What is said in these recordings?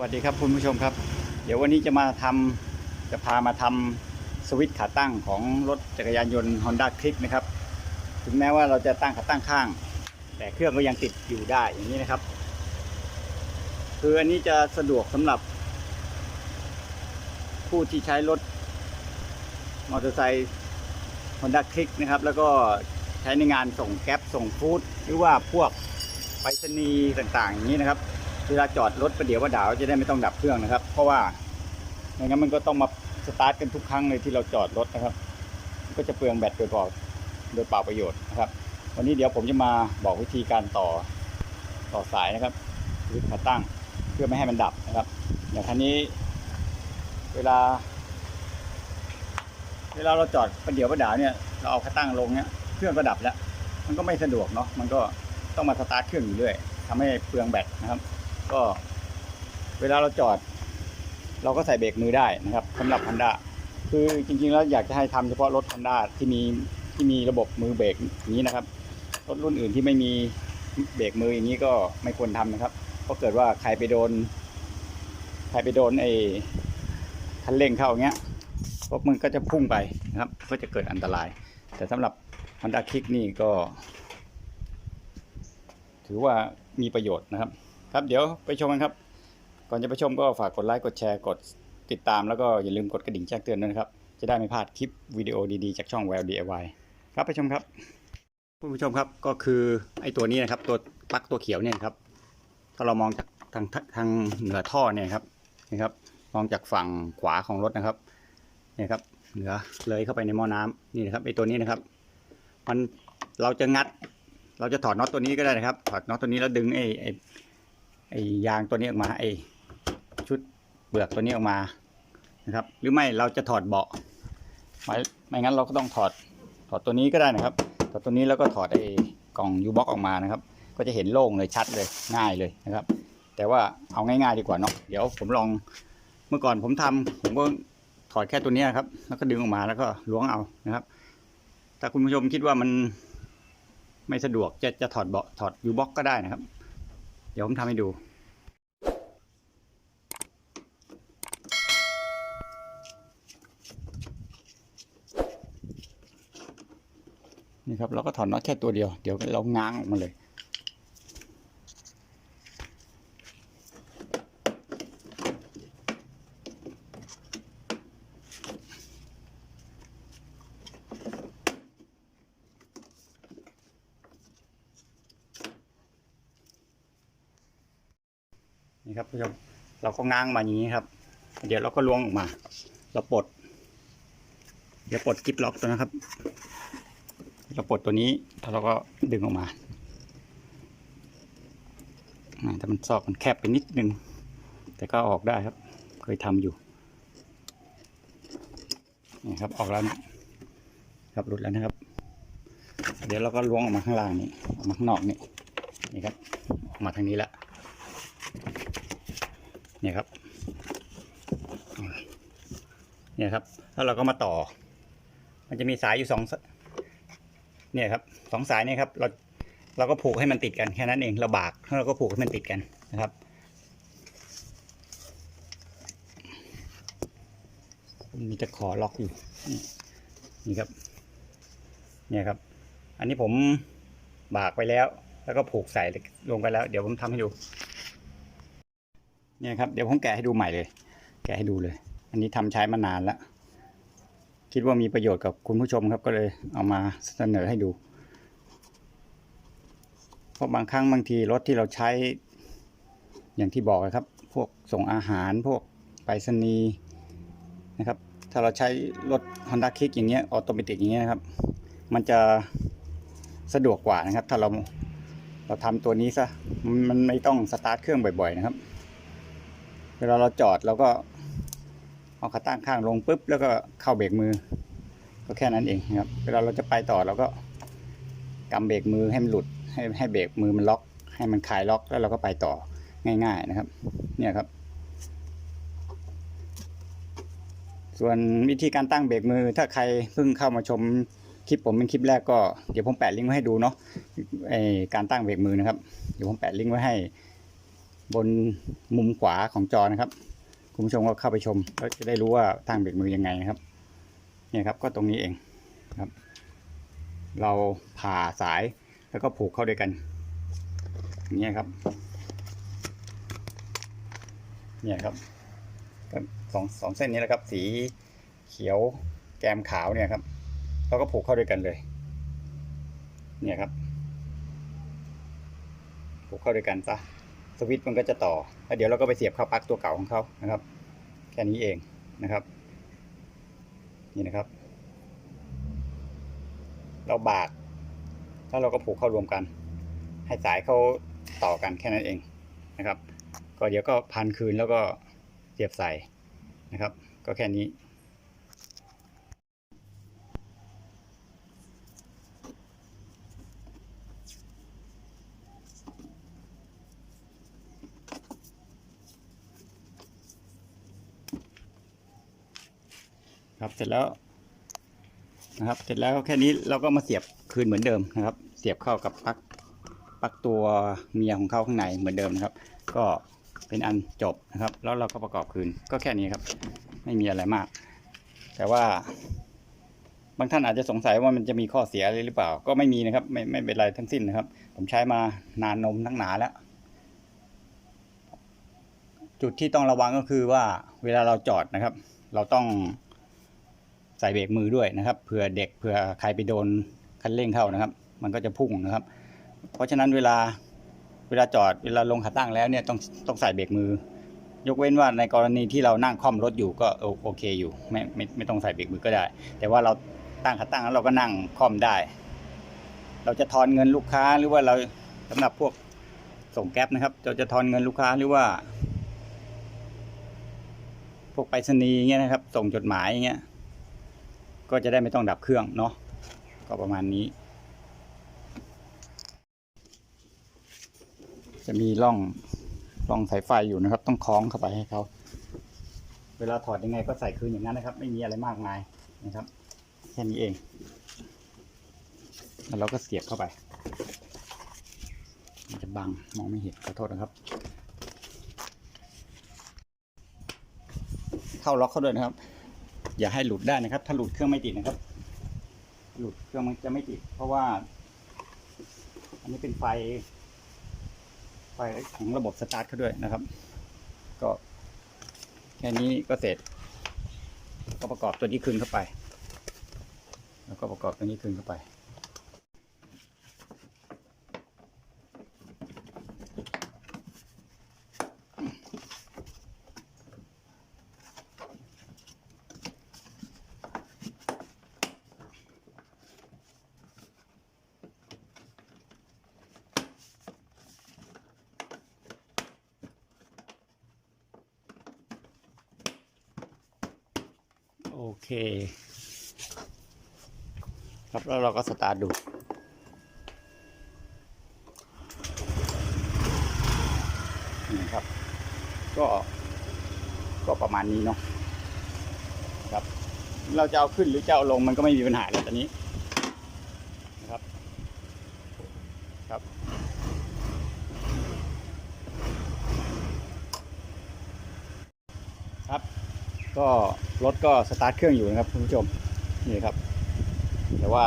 วัสดีครับคุณผู้ชมครับ เดี๋ยววันนี้จะมาทำจะพามาทำสวิตช์ขาตั้งของรถจักรยานยนต์ Honda Click นะครับ ถึงแม้ว่าเราจะตั้งขาตั้งข้าง แต่เครื่องก็ยังติดอยู่ได้อย่างนี้นะครับ คืออันนี้จะสะดวกสำหรับ ผู้ที่ใช้รถมอเตอร์ไซค์ Honda Click นะครับ แล้วก็ใช้ในงานส่งแก๊ปส่งฟู้ดหรือว่าพวกไปรษณีย์ต่างๆ อย่างนี้นะครับ เวลาจอดรถประเดี๋ยวว่าดาวจะได้ไม่ต้องดับเครื่องนะครับ เพราะว่าไม่งั้นมันก็ต้องมาสตาร์ทกันทุกครั้งเลยที่เราจอดรถนะครับ ก็จะเปลืองแบตโดยเปล่าโดยเปล่าประโยชน์นะครับ วันนี้เดี๋ยวผมจะมาบอกวิธีการต่อต่อสายนะครับหรือขาตั้งเพื่อไม่ให้มันดับนะครับอย่างคันนี้ เวลา เวลาเราจอดประเดี๋ยวประดาวเนี่ยเราเอาขาตั้งลงเนี่ยเครื่องก็ดับแล้ว มันก็ไม่สะดวกเนาะมันก็ต้องมาสตาร์ทเครื่องอยู่เรื่อยทำให้เปลืองแบตนะครับ ก็ เวลาเราจอด เราก็ใส่เบรกมือได้นะครับสำหรับ Honda คือจริงๆแล้วอยากจะให้ทำเฉพาะรถ Honda ที่มีที่มีระบบมือเบรกนี้นะครับรถรุ่นอื่นที่ไม่มีเบรกมืออย่างนี้ก็ไม่ควรทำนะครับ เพราะเกิดว่าใครไปโดน ใครไปโดนไอ้คันเร่งเข้าอย่างเงี้ยรถมันก็จะพุ่งไปนะครับ ก็จะเกิดอันตราย แต่สำหรับ Honda Kick นี่ก็ ถือว่ามีประโยชน์นะครับ ครับเดี๋ยวไปชมกันครับ ก่อนจะไปชมก็ฝากกดไลค์กดแชร์กดติดตามแล้วก็อย่าลืมกดกระดิ่งแจ้งเตือนด้วยนะครับ จะได้ไม่พลาดคลิปวิดีโอดีๆจากช่อง w e l DIY ครับไปชมครับคุณผู้ชมครับก็คือไอ้ตัวนี้นะครับ ตัวปลั๊กตัวเขียวเนี่ยครับ ถ้าเรามองจากทางทางเหนือท่อเนี่ยครับนี่ครับมองจากฝั่งขวาของรถนะครับเนี่ยครับเหนือเลยเข้าไปในหม้อน้ำนี่นะครับไอ้ตัวนี้นะครับ มันเราจะงัด เราจะถอดน็อตตัวนี้ก็ได้นะครับ ถอดน็อตตัวนี้แล้วดึงไอ้ไอ้ ไอ้ยางตัวนี้ออกมาไอ้ชุดเปลือกตัวนี้ออกมานะครับ หรือไม่เราจะถอดเบาะไม่ไม่งั้นเราก็ต้องถอดถอดตัวนี้ก็ได้นะครับถอดตัวนี้แล้วก็ถอดไอ้กล่องยูบ็อกออกมานะครับ ก็จะเห็นโล่งเลยชัดเลยง่ายเลยนะครับ แต่ว่าเอาง่ายๆดีกว่าเนาะเดี๋ยวผมลองเมื่อก่อนผมทำผมก็ถอดแค่ตัวนี้ครับ แล้วก็ดึงออกมาแล้วก็ล้วงเอานะครับ ถ้าคุณผู้ชมคิดว่ามันไม่สะดวกจะจะถอดเบาะถอดยูบ็อกก็ได้นะครับ ดี๋ยวผมทำให้ดูนี่ครับเราก็ถอดน็อตแค่ตัวเดียว เดี๋ยวเราง้างออกมาเลย ครับผู้ชมเราก็ง้างมาอย่างนี้ครับ เดี๋ยวเราก็ล้วงออกมา เราปลด เดี๋ยวปลดกิ๊บล็อกตัวนะครับ เราปลดตัวนี้แล้วเราก็ดึงออกมาอ่าแต่มันซอกมันแคบไปนิดนึง แต่ก็ออกได้ครับ เคยทำอยู่นี่ครับออกแล้วนะครับหลุดแล้วนะครับ เดี๋ยวเราก็ล้วงออกมาข้างล่างนี่ออกมาข้างนอกนี่นี่ครับออกมาทางนี้แล้ว เนี่ยครับเนี่ยครับ แล้วเราก็มาต่อ มันจะมีสายอยู่สองสเนี่ยครับสองสายเนี่ยครับ เราเราก็ผูกให้มันติดกันแค่นั้นเองเราบากแล้วเราก็ผูกให้มันติดกันนะครับมีตะขอล็อกอยู่นี่ครับ เนี่ยครับ อันนี้ผมบากไปแล้ว แล้วก็ผูกใส่ลงไปแล้ว เดี๋ยวผมทำให้ดู เนี่ยครับเดี๋ยวผมแกะให้ดูใหม่เลย แกะให้ดูเลย อันนี้ทำใช้มานานแล้วคิดว่ามีประโยชน์กับคุณผู้ชมครับก็เลยเอามาเสนอให้ดู เพราะบางครั้งบางทีรถที่เราใช้ อย่างที่บอกนะครับ พวกส่งอาหารพวกไปรษณีย์นะครับ ถ้าเราใช้รถ Honda Kick อย่างเงี้ยออโตเมติกอย่างเงี้ยนะครับ มันจะสะดวกกว่านะครับ ถ้าเราเราทำตัวนี้ซะมันมันไม่ต้องสตาร์ทเครื่องบ่อย ๆ นะครับ เวลาเราจอดเราก็เอาขาตั้งข้างลงปุ๊บแล้วก็เข้าเบรกมือ ก็แค่นั้นเองครับ เวลาเราจะไปต่อเราก็กำเบรกมือให้มันหลุดให้ให้เบรกมือมันล็อก ให้มันคลายล็อกแล้วเราก็ไปต่อง่าย ๆนะครับ เนี่ยครับ ส่วนวิธีการตั้งเบรกมือถ้าใครเพิ่งเข้ามาชมคลิปผมเป็นคลิปแรกก็เดี๋ยวผมแปะลิงก์ไว้ให้ดูเนาะไอการตั้งเบรกมือนะครับ เดี๋ยวผมแปะลิงก์ไว้ให้ บนมุมขวาของจอนะครับ คุณผู้ชมก็เข้าไปชมก็จะได้รู้ว่าทางเบรกมือยังไงนะครับเนี่ยครับก็ตรงนี้เองครับ เราผ่าสายแล้วก็ผูกเข้าด้วยกันอย่างเงี้ยครับเนี่ยครับสองสองเส้นนี้แหละครับ สีเขียวแกมขาวเนี่ยครับเราก็ผูกเข้าด้วยกันเลย เนี่ยครับ ผูกเข้าด้วยกันซะ สวิตช์มันก็จะต่อแล้วเดี๋ยวเราก็ไปเสียบเข้าปลั๊กตัวเก่าของเขานะครับ แค่นี้เองนะครับ นี่นะครับ เราบากแล้วเราก็ผูกเข้ารวมกัน ให้สายเขาต่อกันแค่นั้นเองนะครับ ก็เดี๋ยวก็พันคืนแล้วก็เสียบใส่นะครับ ก็แค่นี้ ครับเสร็จแล้วนะครับ เสร็จแล้วแค่นี้เราก็มาเสียบคืนเหมือนเดิมนะครับ เสียบเข้ากับปลั๊กปลั๊กตัวเมียของเขาข้างในเหมือนเดิมนะครับ ก็เป็นอันจบนะครับ แล้วเราก็ประกอบคืนก็แค่นี้ครับ ไม่มีอะไรมาก แต่ว่า บางท่านอาจจะสงสัยว่ามันจะมีข้อเสียอะไรหรือเปล่า ก็ไม่มีนะครับ ไม่ไม่เป็นไรทั้งสิ้นนะครับ ผมใช้มานานนมทั้งหนาแล้ว จุดที่ต้องระวังก็คือว่าเวลาเราจอดนะครับ เราต้อง ใส่เบรกมือด้วยนะครับเผื่อเด็กเผื่อใครไปโดนคันเร่งเข้านะครับ มันก็จะพุ่งนะครับ เพราะฉะนั้นเวลาเวลาจอดเวลาลงขาตั้งแล้วเนี่ยต้องต้องใส่เบรกมือ ยกเว้นว่าในกรณีที่เรานั่งคล่อมรถอยู่ก็โอเคอยู่ไม่ไม่ไม่ต้องใส่เบรกมือก็ได้ แต่ว่าเราตั้งขาตั้งแล้วเราก็นั่งคล่อมได้ เราจะทอนเงินลูกค้าหรือว่าเราสำหรับพวกส่งแก๊ปนะครับเราจะทอนเงินลูกค้าหรือว่า พวกไปรษณีย์เงี้ยนะครับ ส่งจดหมายอย่างเงี้ย ก็จะได้ไม่ต้องดับเครื่องเนาะก็ประมาณนี้ จะมีร่องร่องสายไฟอยู่นะครับ ต้องคล้องเข้าไปให้เขาเวลาถอดยังไงก็ใส่คืนอย่างนั้นนะครับ ไม่มีอะไรมากมายนะครับแค่นี้เอง แล้วเราก็เสียบเข้าไปมันจะบังมองไม่เห็นขอโทษนะครับ เข้าล็อกเขาด้วยนะครับ อย่าให้หลุดได้นะครับ ถ้าหลุดเครื่องไม่ติดนะครับ หลุดเครื่องมันจะไม่ติด เพราะว่า อันนี้เป็นไฟ ไฟของระบบสตาร์ทเขาด้วยนะครับ ก็แค่นี้ก็เสร็จ ก็ประกอบตัวนี้คืนเข้าไป แล้วก็ประกอบตัวนี้คืนเข้าไป เค ครับแล้วเราก็สตาร์ทดูนี่ครับ ก็ ก็ประมาณนี้เนาะครับ เราจะเอาขึ้นหรือจะเอาลงมันก็ไม่มีปัญหาแล้วตอนนี้นะครับ ครับครับ ก็ รถก็สตาร์ทเครื่องอยู่นะครับคุณผู้ชมนี่ครับ แต่ว่า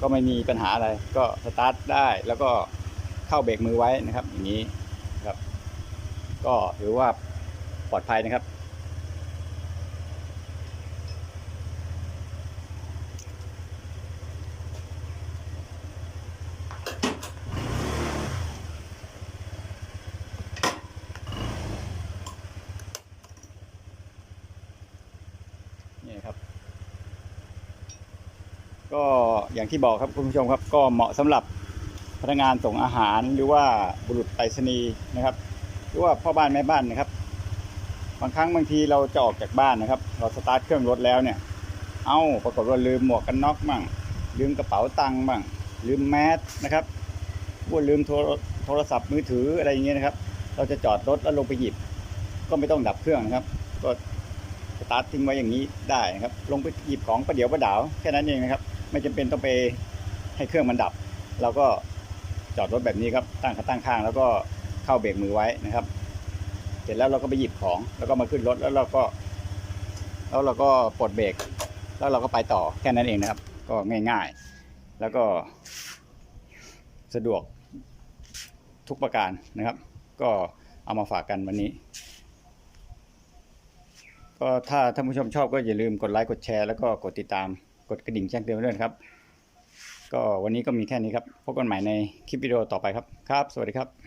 ก็ไม่มีปัญหาอะไร ก็สตาร์ทได้แล้วก็เข้าเบรกมือไว้นะครับ อย่างนี้ครับ ก็ถือว่าปลอดภัยนะครับ ก็อย่างที่บอกครับคุณผู้ชมครับ ก็เหมาะสำหรับพนักงานส่งอาหารหรือว่าบุรุษไปรษณีย์นะครับ หรือว่าพ่อบ้านแม่บ้านนะครับ บางครั้งบางทีเราจะออกจากบ้านนะครับ เราสตาร์ทเครื่องรถแล้วเนี่ย เอ้าปรากฏว่าลืมหมวกกันน็อกบ้างลืมกระเป๋าตังค์บ้างลืมแมสนะครับว่าลืมโทรโทรศัพท์มือถืออะไรอย่างเงี้ยนะครับ เราจะจอดรถแล้วลงไปหยิบ ก็ไม่ต้องดับเครื่องนะครับ ก็สตาร์ททิ้งไว้อย่างนี้ได้นะครับ ลงไปหยิบของประเดี๋ยวประดาวแค่นั้นเองนะครับ ไม่จำเป็นต้องไปให้เครื่องมันดับ เราก็จอดรถแบบนี้ครับ ตั้งขาตั้งข้าง แล้วก็เข้าเบรกมือไว้นะครับ เสร็จแล้วเราก็ไปหยิบของ แล้วก็มาขึ้นรถแล้วเราก็ แล้วเราก็ปลดเบรกแล้วเราก็ไปต่อแค่นั้นเองนะครับ ก็ง่าย ๆ แล้วก็สะดวกทุกประการนะครับ ก็เอามาฝากกันวันนี้ ก็ถ้าท่านผู้ชมชอบก็อย่าลืมกดไลค์กดแชร์แล้วก็กดติดตาม กดกระดิ่งแจ้งเตือนไว้ด้วยครับ ก็วันนี้ก็มีแค่นี้ครับ พบกันใหม่ในคลิปวิดีโอต่อไปครับ ครับ สวัสดีครับ